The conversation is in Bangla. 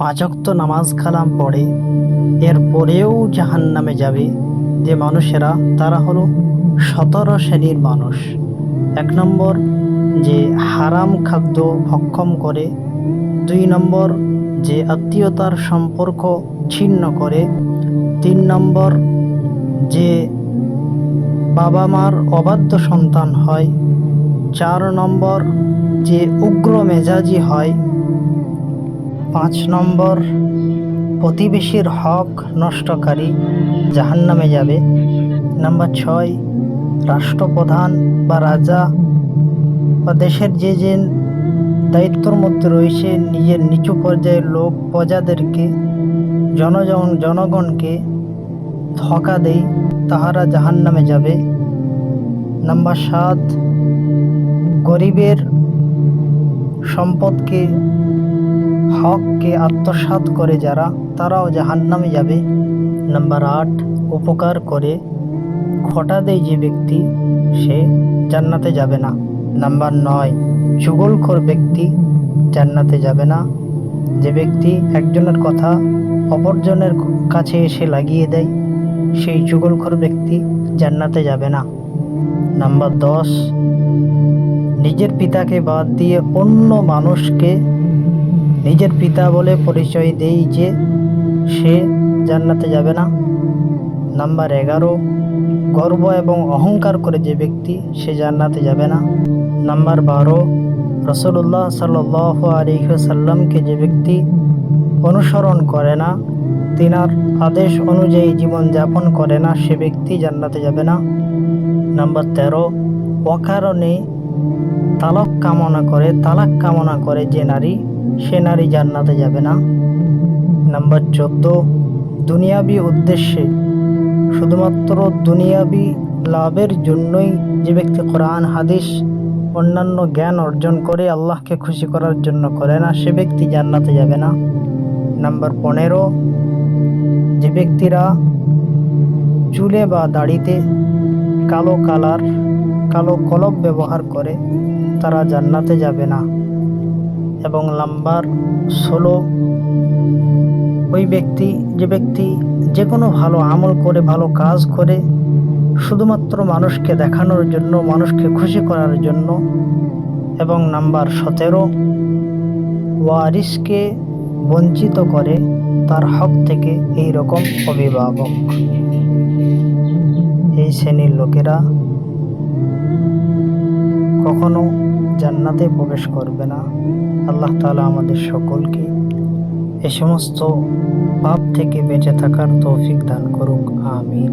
পাঁচক্ত নামাজ কালাম পড়ে এর পরেও জাহান নামে যাবে যে মানুষেরা, তারা হলো সতেরো শ্রেণির মানুষ। এক নম্বর, যে হারাম খাদ্য ভক্ষম করে। দুই নম্বর, যে আত্মীয়তার সম্পর্ক ছিন্ন করে। তিন নম্বর, যে বাবা মার অবাধ্য সন্তান হয়। চার নম্বর, যে উগ্র মেজাজি হয়। পাঁচ নম্বর। প্রতিবেশীর হক নষ্টকারী জাহান্নামে যাবে। নাম্বার ছয়, রাষ্ট্রপ্রধান বা রাজা বা দেশের যে যে দায়িত্বর মধ্যে রয়েছে, নিজের নিচু পর্যায়ের লোক প্রজাদেরকে, জনজন, জনগণকে ধকা দেয়, তাহারা জাহান্নামে যাবে। নাম্বার সাত, গরিবের সম্পদকে হককে আত্মসাৎ করে যারা, তারাও জাহান্নামে যাবে। নাম্বার আট, উপকার করে খোটা দেয় যে ব্যক্তি, সে জান্নাতে যাবে না। নাম্বার নয় চুগলখোর ব্যক্তি জান্নাতে যাবে না। যে ব্যক্তি একজনের কথা অপরজনের কাছে এসে লাগিয়ে দেয়, সেই চুগলখোর ব্যক্তি জান্নাতে যাবে না। নাম্বার দশ, নিজের পিতাকে বাদ দিয়ে অন্য মানুষকে নিজের পিতা বলে পরিচয় দেই যে সে জান্নাতে যাবে না। নাম্বার এগারো, গর্ব এবং অহংকার করে যে ব্যক্তি সে জান্নাতে যাবে না। নাম্বার বারো রসুল্লাহ সাল আলিহাসাল্লামকে যে ব্যক্তি অনুসরণ করে না, তিনার আদেশ অনুযায়ী জীবন যাপন করে না, সে ব্যক্তি জান্নাতে যাবে না। নাম্বার তেরো, অকারণে তালাক কামনা করে, তালাক কামনা করে যে নারী সে নারী জান্নাতে যাবে না। নাম্বার চোদ্দ, দুনিয়াবি উদ্দেশ্যে। শুধুমাত্র দুনিয়াবি লাভের জন্যই যে ব্যক্তি কোরআন, হাদিস, অন্যান্য জ্ঞান অর্জন করে আল্লাহকে খুশি করার জন্য করে না, সে ব্যক্তি জান্নাতে যাবে না। নাম্বার পনেরো, যে ব্যক্তিরা চুলে বা দাড়িতে কালো কালার, কালো কলব ব্যবহার করে, তারা জান্নাতে যাবে না। এবং নাম্বার ষোলো। ওই ব্যক্তি, যে ব্যক্তি যে কোনো ভালো আমল করে, ভালো কাজ করে, শুধুমাত্র মানুষকে দেখানোর জন্য, মানুষকে খুশি করার জন্য। এবং নাম্বার সতেরো ওয়ারিসকে বঞ্চিত করে তার হক থেকে এই রকম অভিভাবক। এই শ্রেণির লোকেরা কখনো জান্নাতে প্রবেশ করবে না। আল্লাহ তালা আমাদের সকলকে এ সমস্ত পাপ থেকে বেঁচে থাকার তৌফিক দান করুক। আমির